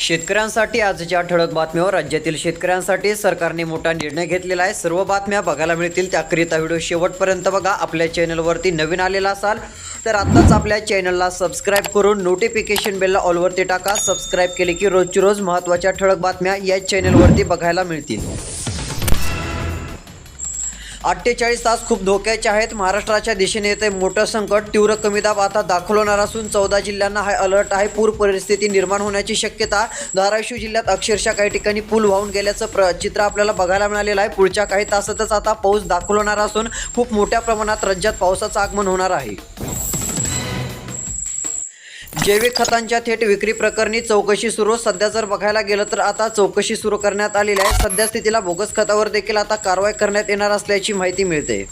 शेतकऱ्यांसाठी आजच्या ठळक बातम्यावर राज्यातील शेतकऱ्यांसाठी सरकारने मोठा निर्णय घेतलेला आहे. सर्व बातम्या बघायला मिळतील. त्याकरिता व्हिडिओ शेवटपर्यंत बघा. आपल्या चॅनलवरती नवीन आलेला असाल तर आत्ताच आपल्या चॅनलला सबस्क्राईब करून नोटिफिकेशन बेलला ऑलवरती टाका. सबस्क्राईब केले की रोजची रोज महत्त्वाच्या ठळक बातम्या या चॅनलवरती बघायला मिळतील. अठ्ठेचाळीस तास खूप धोक्याचे आहेत. महाराष्ट्राच्या दिशेने येते मोठं संकट. तीव्र कमी दाब आता दाखल होणार असून चौदा जिल्ह्यांना हाय अलर्ट आहे. पूर परिस्थिती निर्माण होण्याची शक्यता धाराशिव जिल्ह्यात अक्षरशः काही ठिकाणी पूल वाहून गेल्याचं प्र चित्र आपल्याला बघायला मिळालेलं आहे. पुढच्या काही तासातच आता पाऊस दाखल होणार असून खूप मोठ्या प्रमाणात राज्यात पावसाचं आगमन होणार आहे. जैविक खतांच्या थेट विक्री प्रकरणी चौकशी सुरू. सध्या जर बघायला गेलं तर आता चौकशी सुरू करण्यात आलेली आहे. सध्या स्थितीला बोगस खतावर देखील आता कारवाई करण्यात येणार असल्याची माहिती मिळते.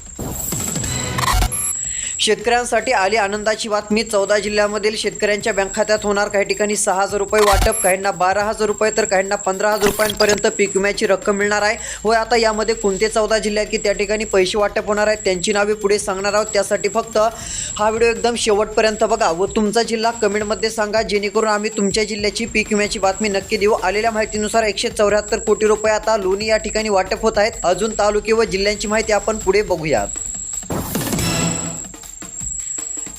शेतकऱ्यांसाठी आली आनंदाची बातमी. चौदा जिल्ह्यामधील शेतकऱ्यांच्या बँक खात्यात होणार काही ठिकाणी सहा हजार रुपये वाटप काहींना बारा हजार रुपये तर काहींना पंधरा हजार रुपयांपर्यंत पीक विम्याची रक्कम मिळणार आहे. व आता यामध्ये कोणते चौदा जिल्हे आहेत की त्या ठिकाणी पैसे वाटप होणार आहेत त्यांची नावे पुढे सांगणार आहोत. त्यासाठी फक्त हा व्हिडिओ एकदम शेवटपर्यंत बघा व तुमचा जिल्हा कमेंटमध्ये सांगा जेणेकरून आम्ही तुमच्या जिल्ह्याची पीक विम्याची बातमी नक्की देऊ. आलेल्या माहितीनुसार एकशे चौऱ्याहत्तर कोटी रुपये आता लोणी या ठिकाणी वाटप होत आहेत. अजून तालुके व जिल्ह्यांची माहिती आपण पुढे बघूयात.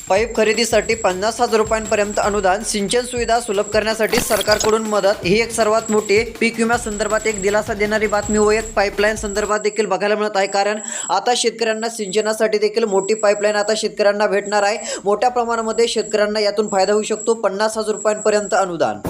पाईप खरेदीसाठी पन्नास हजार रुपयांपर्यंत अनुदान सिंचन सुविधा सुलभ करण्यासाठी सरकारकडून मदत. ही एक सर्वात मोठी पीक विम्या संदर्भात एक दिलासा देणारी बातमी व एक पाईपलाईन संदर्भात देखील बघायला मिळत आहे. कारण आता शेतकऱ्यांना सिंचनासाठी देखील मोठी पाईपलाईन आता शेतकऱ्यांना भेटणार आहे. मोठ्या प्रमाणामध्ये शेतकऱ्यांना यातून फायदा होऊ शकतो. पन्नास हजार रुपयांपर्यंत अनुदान.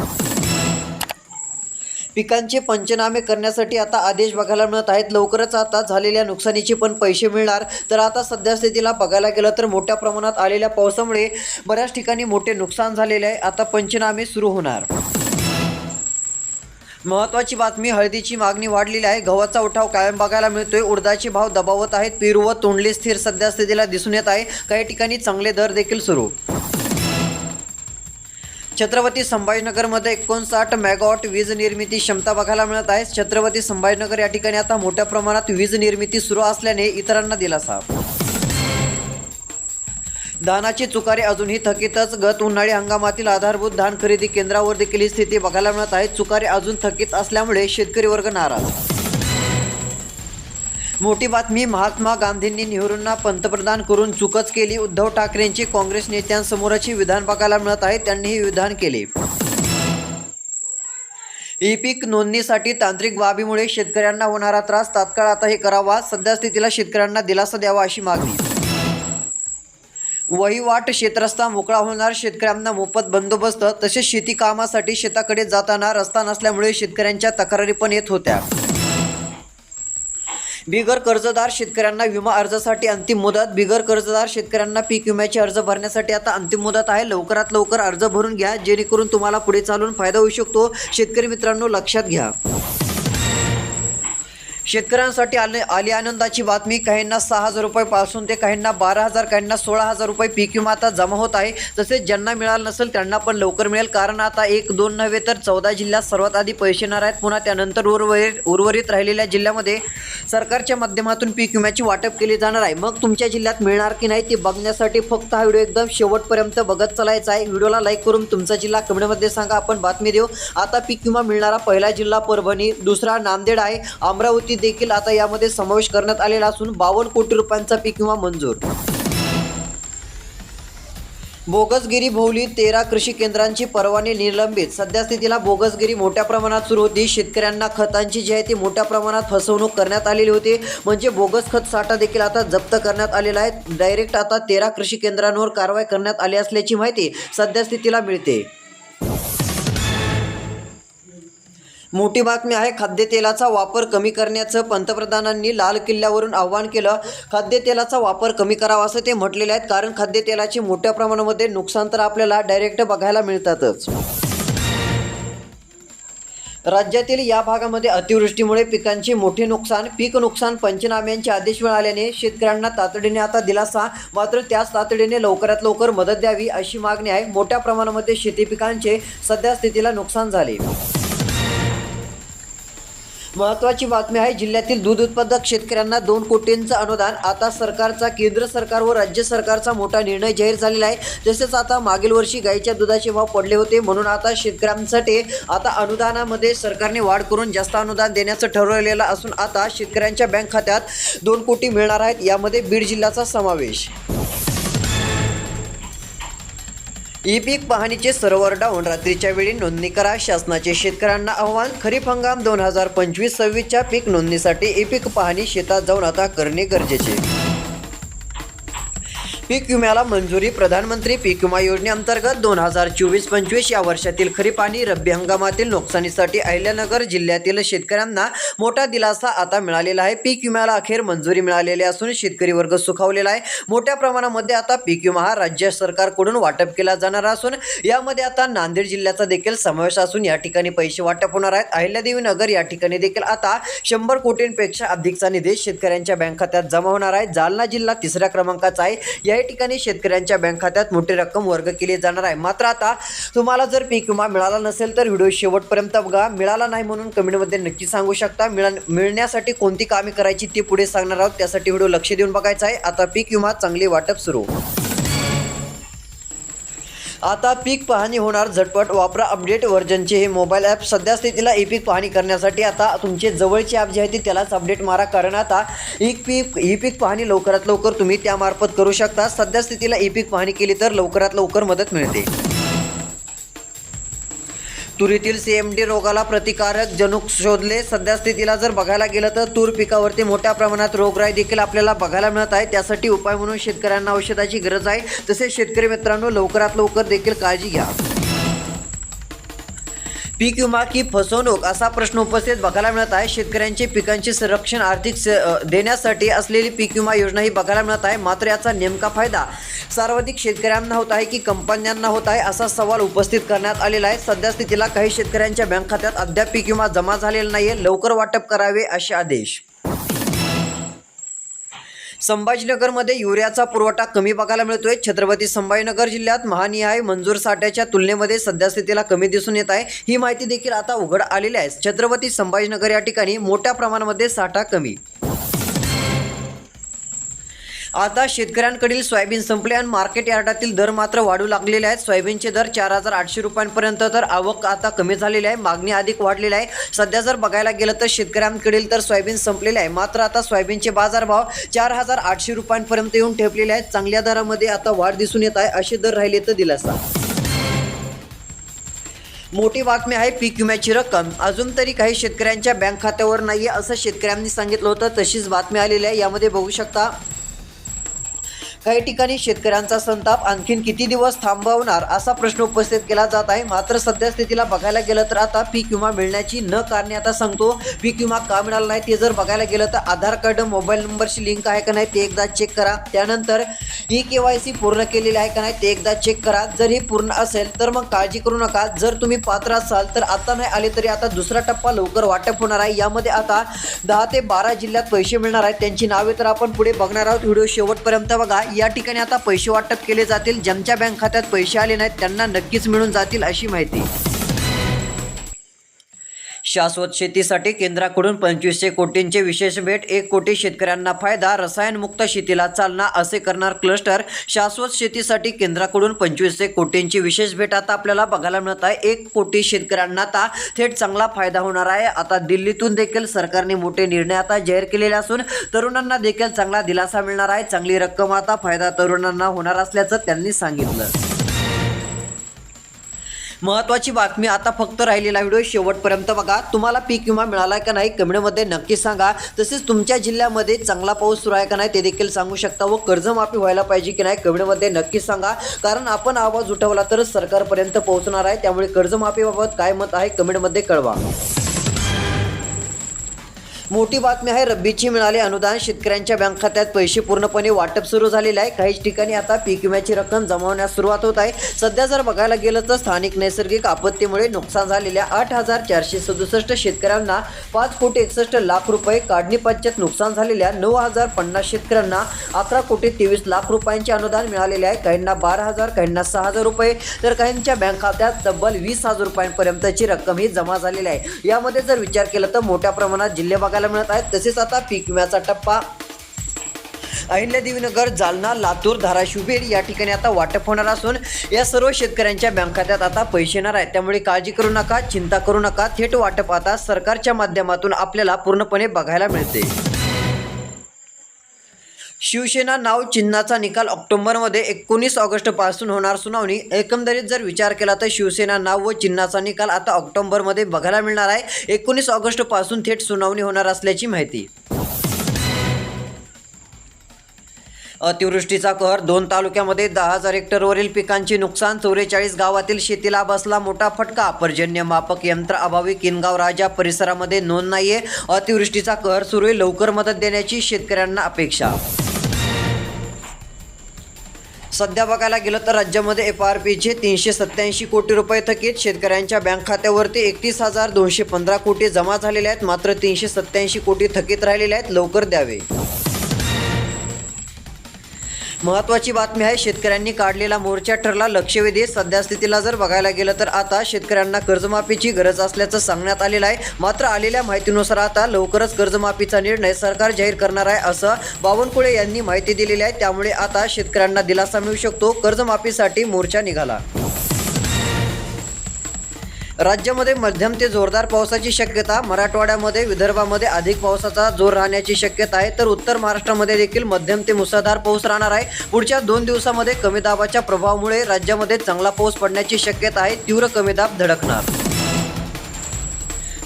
पिकांचे पंचनामे करण्यासाठी आता आदेश बघायला मिळत आहेत. लवकरच आता झालेल्या नुकसानीचे पण पैसे मिळणार. तर आता सध्यास्थितीला बघायला गेलं तर मोठ्या प्रमाणात आलेल्या पावसामुळे बऱ्याच ठिकाणी मोठे नुकसान झालेले आहे. आता पंचनामे सुरू होणार. महत्वाची बातमी हळदीची मागणी वाढलेली आहे. गव्हाचा उठाव कायम बघायला मिळतोय. उडदाचे भाव दबावत आहेत. पेरू व तोंडले स्थिर सध्यास्थितीला दिसून येत आहे. काही ठिकाणी चांगले दर देखील सुरू. छत्रपती संभाजीनगरमध्ये एकोणसाठ मेगावॉट वीज निर्मिती क्षमता बघायला मिळत आहे. छत्रपती संभाजीनगर या ठिकाणी आता मोठ्या प्रमाणात वीज निर्मिती सुरू असल्याने इतरांना दिलासा. धानाची चुकारे अजूनही थकीतच. गत उन्हाळी हंगामातील आधारभूत धान खरेदी केंद्रावर देखील ही स्थिती बघायला मिळत आहे. चुकारे अजून थकीत असल्यामुळे शेतकरी वर्ग नाराज. मोठी बातमी महात्मा गांधींनी नेहरूंना पंतप्रधान करून चुकच केली. उद्धव ठाकरेंची काँग्रेस नेत्यांसमोरची विधान बघायला मिळत आहे त्यांनीही विधान केले. ई पीक नोंदणीसाठी तांत्रिक बाबीमुळे शेतकऱ्यांना होणारा त्रास तात्काळ आता हे करावा सध्या स्थितीला शेतकऱ्यांना दिलासा द्यावा अशी मागणी. वहिवाट शेतरस्ता मोकळा होणार शेतकऱ्यांना मोफत बंदोबस्त तसेच शेती कामासाठी शेताकडे जाताना रस्ता नसल्यामुळे शेतकऱ्यांच्या तक्रारी पण येत होत्या. बिगर कर्जदार शेतकऱ्यांना विमा अर्जासाठी अंतिम मुदत बिगर कर्जदार शेतकऱ्यांना पीक विम्याचे अर्ज भरण्यासाठी आता अंतिम मुदत आहे. लवकरात लवकर अर्ज भरून घ्या जेणेकरून तुम्हाला पुढे चालून फायदा होऊ शकतो. शेतकरी मित्रांनो लक्षात घ्या. शेतकऱ्यांसाठी आले आली आनंदाची बातमी काहींना सहा हजार रुपयेपासून ते काहींना बारा हजार काहींना सोळा हजार रुपये पीक विमा आता जमा होत आहे. तसेच ज्यांना मिळालं नसेल त्यांना पण लवकर मिळेल. कारण आता एक दोन नव्हे तर चौदा जिल्ह्यात सर्वात आधी पैसे येणार आहेत. पुन्हा त्यानंतर उर्वरित उर्वरित राहिलेल्या जिल्ह्यामध्ये सरकारच्या माध्यमातून पीक विम्याची वाटप केली जाणार आहे. मग तुमच्या जिल्ह्यात मिळणार की नाही ते बघण्यासाठी फक्त हा व्हिडिओ एकदम शेवटपर्यंत बघत चालायचा आहे. व्हिडिओला लाईक करून तुमचा जिल्हा कमेंटमध्ये सांगा. आपण बातमी देऊ. आता पीक विमा मिळणारा पहिला जिल्हा परभणी दुसरा नांदेड आहे. अमरावती देखील आता यामध्ये समावेश करण्यात आलेला असून बावन्न कोटी रुपयांचा पीक विमा मंजूर. बोगसगिरी भोवली तेरा कृषी केंद्रांची परवाने निलंबित. सध्या स्थितीला बोगसगिरी मोठ्या प्रमाणात सुरू होती. शेतकऱ्यांना खतांची जी आहे ती मोठ्या प्रमाणात फसवणूक करण्यात आलेली होती. म्हणजे बोगस खत साठा देखील आता जप्त करण्यात आलेला आहे. डायरेक्ट आता तेरा कृषी केंद्रांवर कारवाई करण्यात आली असल्याची माहिती सध्या स्थितीला मिळते. मोठी बातमी आहे खाद्यतेलाचा वापर कमी करण्याचं पंतप्रधानांनी लाल किल्ल्यावरून आवाहन केलं. खाद्यतेलाचा वापर कमी करावा असं ते म्हटलेले आहेत कारण खाद्यतेलाचे मोठ्या प्रमाणामध्ये नुकसान तर आपल्याला डायरेक्ट बघायला मिळतातच. राज्यातील या भागामध्ये अतिवृष्टीमुळे पिकांचे मोठे नुकसान पीक नुकसान पंचनाम्यांचे आदेश मिळाल्याने शेतकऱ्यांना तातडीने आता दिलासा मात्र त्याच तातडीने लवकरात लवकर मदत द्यावी अशी मागणी आहे. मोठ्या प्रमाणामध्ये शेती पिकांचे सध्या स्थितीला नुकसान झाले. महत्त्वाची बातमी आहे जिल्ह्यातील दूध उत्पादक शेतकऱ्यांना दोन कोटींचं अनुदान. आता सरकारचा केंद्र सरकार व राज्य सरकारचा मोठा निर्णय जाहीर झालेला आहे. तसेच आता मागील वर्षी गाईच्या दुधाचे भाव पडले होते. म्हणून आता शेतकऱ्यांसाठी आता अनुदानामध्ये सरकारने वाढ करून जास्त अनुदान देण्याचं ठरवलेलं असून आता शेतकऱ्यांच्या बँक खात्यात दोन कोटी मिळणार आहेत. यामध्ये बीड जिल्ह्याचा समावेश. ई पीक पाहणीचे सर्व्हर डाऊन. रात्रीच्या वेळी नोंदणी करा. शासनाचे शेतकऱ्यांना आव्हान खरीप हंगाम दोन हजार पंचवीस सव्वीसच्या पीक नोंदणीसाठी ई पीक पाहणी शेतात जाऊन आता करणे गरजेचे. पीक विम्याला मंजुरी प्रधानमंत्री पीक विमा योजनेअंतर्गत दोन हजार चोवीस पंचवीस या वर्षातील खरीप आणि रब्बी हंगामातील नुकसानीसाठी अहिल्यानगर जिल्ह्यातील शेतकऱ्यांना मोठा दिलासा आता मिळालेला आहे. पीक विम्याला अखेर मंजुरी मिळालेली असून शेतकरी वर्ग सुखावलेला आहे. मोठ्या प्रमाणामध्ये आता पीक विमा हा राज्य सरकारकडून वाटप केला जाणार असून यामध्ये आता नांदेड जिल्ह्याचा देखील समावेश असून या ठिकाणी पैसे वाटप होणार आहेत. अहिल्यादेवी नगर या ठिकाणी देखील आता शंभर कोटींपेक्षा अधिकचा निधी शेतकऱ्यांच्या बँक खात्यात जमा होणार आहे. जालना जिल्हा तिसऱ्या क्रमांकाचा आहे. या ठिकाणी शेतकऱ्यांच्या बँक खात्यात मोठी रक्कम वर्ग केली जाणार आहे. मात्र आता तुम्हाला जर पीक विमा मिळाला नसेल तर व्हिडिओ शेवटपर्यंत बघा. मिळाला नाही म्हणून कमेंटमध्ये नक्की सांगू शकता. मिळा मिळण्यासाठी कोणती कामे करायची ते पुढे सांगणार आहोत. त्यासाठी व्हिडिओ लक्ष देऊन बघायचा आहे. आता पीक विमा चांगली वाटप सुरू. आता पीक पाहणी होणार झटपट वापरा अपडेट व्हर्जनचे. हे मोबाईल ॲप सध्या स्थितीला ई पीक पाहणी करण्यासाठी आता तुमचे जवळचे ॲप जे आहे ते त्यालाच अपडेट मारा कारण आता ई पीक ई पीक पाहणी लवकरात लवकर तुम्ही त्यामार्फत करू शकता. सध्या स्थितीला ई पीक पाहणी केली तर लवकरात लवकर मदत मिळते. तुरीतील सीएमडी रोगाला प्रतिकारक जनुक शोधले. सध्या स्थितीला जर बघायला गेलं तर तूर पिकावरती मोठ्या प्रमाणात रोगराई देखील आपल्याला बघायला मिळत आहे. त्यासाठी उपाय म्हणून शेतकऱ्यांना औषधाची गरज आहे. तसेच शेतकरी मित्रांनो लवकरात लवकर देखील काळजी घ्या. पीक विमा की फसवणूक असा प्रश्न उपस्थित बघायला मिळत आहे. शेतकऱ्यांचे पिकांचे संरक्षण आर्थिक देण्यासाठी असलेली पीक विमा योजना ही बघायला मिळत आहे. मात्र याचा नेमका फायदा सर्वाधिक शेतकऱ्यांना होत आहे की कंपन्यांना होत आहे असा सवाल उपस्थित करण्यात आलेला आहे. सध्या स्थितीला काही शेतकऱ्यांच्या बँक खात्यात अद्याप पीक विमा जमा झालेला नाहीये. लवकर वाटप करावे असे आदेश. संभाजीनगरमध्ये युरियाचा पुरवठा कमी बघायला मिळतोय. छत्रपती संभाजीनगर जिल्ह्यात महानिहाय मंजूर साठ्याच्या तुलनेमध्ये सध्यास्थितीला कमी दिसून येत आहे. ही माहिती देखील आता उघड आलेली आहे. छत्रपती संभाजीनगर या ठिकाणी मोठ्या प्रमाणामध्ये साठा कमी. आता शेतकऱ्यांकडील सोयाबीन संपले आणि मार्केट यार्डातील दर मात्र वाढू लागलेले आहेत. सोयाबीनचे दर चार हजार आठशे रुपयांपर्यंत तर आवक आता कमी झालेली आहे. मागणी अधिक वाढलेली आहे. सध्या जर बघायला गेलं तर शेतकऱ्यांकडील तर सोयाबीन संपलेले आहे. मात्र आता सोयाबीनचे बाजारभाव चार हजार आठशे रुपयांपर्यंत येऊन ठेपलेले आहेत. चांगल्या दरामध्ये आता वाढ दिसून येत आहे. असे दर राहिले तर दिलासा. मोठी बातमी आहे पीक विम्याची रक्कम. अजून तरी काही शेतकऱ्यांच्या बँक खात्यावर नाही आहे असं शेतकऱ्यांनी सांगितलं होतं. तशीच बातमी आलेली आहे. यामध्ये बघू शकता काही ठिकाणी शेतकऱ्यांचा संताप आणखीन किती दिवस थांबवणार असा प्रश्न उपस्थित केला जात आहे. मात्र सध्या स्थितीला बघायला गेलं तर आता पीक विमा मिळण्याची न कारणे आता सांगतो पीक विमा का मिळाला नाही ते जर बघायला गेलं तर आधार कार्ड मोबाईल नंबरशी लिंक आहे का नाही ते एकदा चेक करा. त्यानंतर ई के वाय सी पूर्ण केलेली आहे का नाही ते एकदा चेक करा. जर ही पूर्ण असेल तर मग काळजी करू नका. जर तुम्ही पात्र असाल तर आता नाही आले तरी आता दुसरा टप्पा लवकर वाटप होणार आहे. यामध्ये आता दहा ते बारा जिल्ह्यात पैसे मिळणार आहेत. त्यांची नावे तर आपण पुढे बघणार आहोत. व्हिडिओ शेवटपर्यंत बघा. या ठिकाणी आता पैसे वाटप केले जातील. ज्यांच्या बँक खात्यात पैसे आले नाहीत त्यांना नक्कीच मिळून जातील अशी माहिती. शाश्वत शेतीसाठी केंद्राकडून पंचवीसशे कोटींचे विशेष भेट एक कोटी शेतकऱ्यांना फायदा रसायनमुक्त शेतीला चालना असे करणार क्लस्टर. शाश्वत शेतीसाठी केंद्राकडून पंचवीसशे कोटींची विशेष भेट आता आपल्याला बघायला मिळत आहे. एक कोटी शेतकऱ्यांना आता थेट चांगला फायदा होणार आहे. आता दिल्लीतून देखील सरकारने मोठे निर्णय आता जाहीर केलेले असून तरुणांना देखील चांगला दिलासा मिळणार आहे. चांगली रक्कम आता फायदा तरुणांना होणार असल्याचं त्यांनी सांगितलं. महत्वाची बातमी आता फक्त राहिलेला व्हिडिओ शेवटपर्यंत बघा. तुम्हाला पीक विमा मिळाला का नाही कमेंटमध्ये नक्की सांगा. तसेच तुमच्या जिल्ह्यामध्ये चांगला पाऊस सुरू आहे का नाही ते देखील सांगू शकता व कर्जमाफी व्हायला पाहिजे की नाही कमेंटमध्ये नक्की सांगा. कारण आपण आवाज उठवला तरच सरकारपर्यंत पोहोचणार आहे. त्यामुळे कर्जमाफीबाबत काय मत आहे कमेंटमध्ये कळवा. मोठी बातमी आहे रब्बीची मिळाले अनुदान. शेतकऱ्यांच्या बँक खात्यात पैसे पूर्णपणे वाटप सुरू झालेले आहे. काहीच ठिकाणी आता पीक विम्याची रक्कम जमा होण्यास सुरुवात होत आहे. सध्या जर बघायला गेलं तर स्थानिक नैसर्गिक आपत्तीमुळे नुकसान झालेल्या आठ हजार चारशे सदुसष्ट शेतकऱ्यांना पाच कोटी एकसष्ट लाख रुपये काढणी पंचायत नुकसान झालेल्या नऊ हजार पन्नास शेतकऱ्यांना अकरा कोटी तेवीस लाख रुपयांचे अनुदान मिळालेले आहे. काहींना बारा हजार काहींना सहा हजार रुपये. तर काहींच्या बँक खात्यात तब्बल वीस हजार रुपयांपर्यंतची रक्कम ही जमा झालेली आहे. यामध्ये जर विचार केला तर मोठ्या प्रमाणात जिल्हे बघायला मिळत आहेत. तसेच आता पीक विम्याचा टप्पा. अहिल्यादेवीनगर जालना लातूर धाराशिव बीड या ठिकाणी आता वाटप होणार असून या सर्व शेतकऱ्यांच्या बँक खात्यात आता पैसे येणार आहेत. त्यामुळे काळजी करू नका चिंता करू नका. थेट वाटप आता सरकारच्या माध्यमातून आपल्याला पूर्णपणे बघायला मिळते. शिवसेना नाव चिन्हाचा निकाल ऑक्टोबरमध्ये एकोणीस ऑगस्टपासून होणार सुनावणी. एकंदरीत जर विचार केला तर शिवसेना नाव व चिन्हाचा निकाल आता ऑक्टोबरमध्ये बघायला मिळणार आहे. एकोणीस ऑगस्टपासून थेट सुनावणी होणार असल्याची माहिती. अतिवृष्टीचा कहर दोन तालुक्यामध्ये दहा हजार हेक्टरवरील पिकांचे नुकसान. चौवेचाळीस गावातील शेतीला बसला मोठा फटका. पर्जन्य मापक यंत्र अभावी किनगाव राजा परिसरामध्ये नोंद नाहीये. अतिवृष्टीचा कहर सुरू आहे लवकर मदत देण्याची शेतकऱ्यांना अपेक्षा. सध्या बघायला गेलं तर राज्यामध्ये एफ आर पीचे तीनशे सत्याऐंशी कोटी रुपये थकीत शेतकऱ्यांच्या बँक खात्यावरती एकतीस हजार दोनशे पंधरा कोटी जमा झालेले आहेत. मात्र तीनशे सत्याऐंशी कोटी थकीत राहिलेले आहेत. लवकर द्यावे. महत्वाची बातमी आहे शेतकऱ्यांनी काढलेला मोर्चा ठरला लक्षवेधी. सध्यास्थितीला जर बघायला गेलं तर आता शेतकऱ्यांना कर्जमाफीची गरज असल्याचं सांगण्यात आलेलं आहे. मात्र आलेल्या माहितीनुसार आता लवकरच कर्जमाफीचा निर्णय सरकार जाहीर करणार आहे असं बावनकुळे यांनी माहिती दिलेली आहे. त्यामुळे आता शेतकऱ्यांना दिलासा मिळू शकतो. कर्जमाफीसाठी मोर्चा निघाला. राज्यामध्ये मध्यम ते जोरदार पावसाची शक्यता मराठवाड्यामध्ये विदर्भामध्ये अधिक पावसाचा जोर राहण्याची शक्यता आहे. तर उत्तर महाराष्ट्रामध्ये देखील मध्यम ते मुसळधार पाऊस राहणार आहे. पुढच्या दोन दिवसामध्ये कमी दाबाच्या प्रभावामुळे राज्यामध्ये चांगला पाऊस पडण्याची शक्यता आहे. तीव्र कमी दाब धडकणार.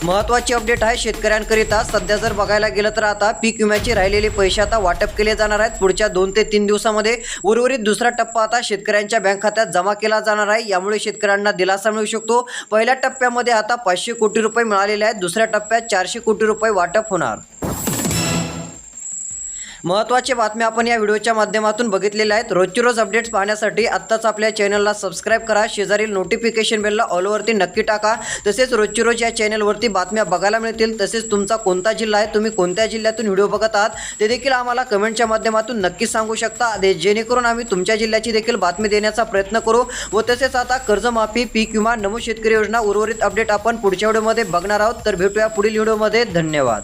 महत्त्वाची अपडेट आहे शेतकऱ्यांकरिता. सध्या जर बघायला गेलं तर आता पीक विम्याचे राहिलेले पैसे आता वाटप केले जाणार आहेत. पुढच्या दोन ते तीन दिवसामध्ये उर्वरित दुसरा टप्पा आता शेतकऱ्यांच्या बँक खात्यात जमा केला जाणार आहे. यामुळे शेतकऱ्यांना दिलासा मिळू शकतो. पहिल्या टप्प्यामध्ये आता पाचशे कोटी रुपये मिळालेले आहेत. दुसऱ्या टप्प्यात चारशे कोटी रुपये वाटप होणार. महत्त्वाच्या बातम्या आपण या व्हिडिओच्या माध्यमातून बघितलेल्या आहेत. रोजची रोज अपडेट्स पाहण्यासाठी आत्ताच आपल्या चॅनलला सबस्क्राईब करा. शेजारील नोटिफिकेशन बेलला ऑलवरती नक्की टाका. तसेच रोजची रोज या चॅनलवरती बातम्या बघायला मिळतील. तसेच तुमचा कोणता जिल्हा आहे तुम्ही कोणत्या जिल्ह्यातून व्हिडिओ बघत आहात ते देखील आम्हाला कमेंटच्या माध्यमातून नक्की सांगू शकता. जेणेकरून आम्ही तुमच्या जिल्ह्याची देखील बातमी देण्याचा प्रयत्न करू. व तसेच आता कर्जमाफी पीक विमा नमो शेतकरी योजना उर्वरित अपडेट आपण पुढच्या व्हिडिओमध्ये बघणार आहोत. तर भेटूया पुढील व्हिडिओमध्ये धन्यवाद.